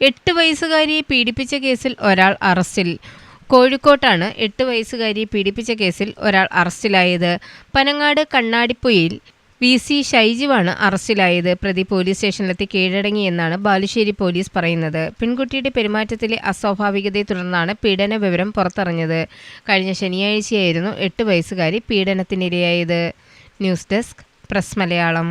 എട്ട് വയസ്സുകാരിയെ പീഡിപ്പിച്ച കേസിൽ ഒരാൾ അറസ്റ്റിൽ. കോഴിക്കോട്ടാണ് എട്ട് വയസ്സുകാരിയെ പീഡിപ്പിച്ച കേസിൽ ഒരാൾ അറസ്റ്റിലായത്. പനങ്ങാട് കണ്ണാടിപ്പൊയിൽ വി സി ഷൈജുവാണ് അറസ്റ്റിലായത്. പ്രതി പോലീസ് സ്റ്റേഷനിലെത്തി കീഴടങ്ങിയെന്നാണ് ബാലുശ്ശേരി പോലീസ് പറയുന്നത്. പെൺകുട്ടിയുടെ പെരുമാറ്റത്തിലെ അസ്വാഭാവികതയെ തുടർന്നാണ് പീഡന വിവരം പുറത്തറിഞ്ഞത്. കഴിഞ്ഞ ശനിയാഴ്ചയായിരുന്നു എട്ട് വയസ്സുകാരി പീഡനത്തിനിരയായത്. News desk press Malayalam.